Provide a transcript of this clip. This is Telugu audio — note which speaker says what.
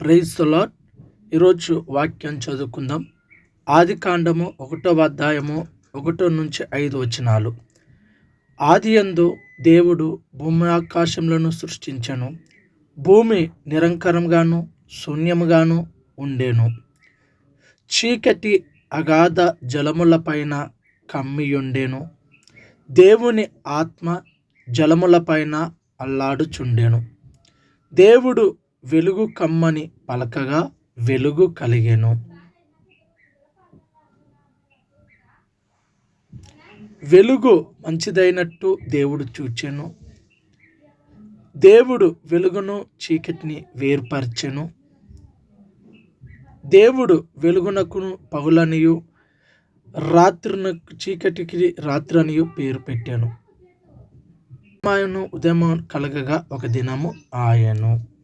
Speaker 1: ప్రైజ్ ఈరోజు వాక్యం చదువుకుందాం. ఆది కాండము ఒకటో అధ్యాయము ఒకటో నుంచి ఐదు వచనాలు. ఆది ఎందు దేవుడు భూమి ఆకాశములను సృష్టించను. భూమి నిరంకరంగాను శూన్యముగాను ఉండేను. చీకటి అగాధ జలములపైన కమ్మియుండెను. దేవుని ఆత్మ జలములపైన అల్లాడుచుండెను. దేవుడు వెలుగు కమ్మని పలకగా వెలుగు కలిగెను. వెలుగు మంచిదైనట్టు దేవుడు చూచెను. దేవుడు వెలుగును చీకటిని వేర్పరచెను. దేవుడు వెలుగునకును పగులనియు రాత్రునకు చీకటికి రాత్రి అనియు పేరు పెట్టాను. ఉదయం కలగగా ఒక దినము ఆయను.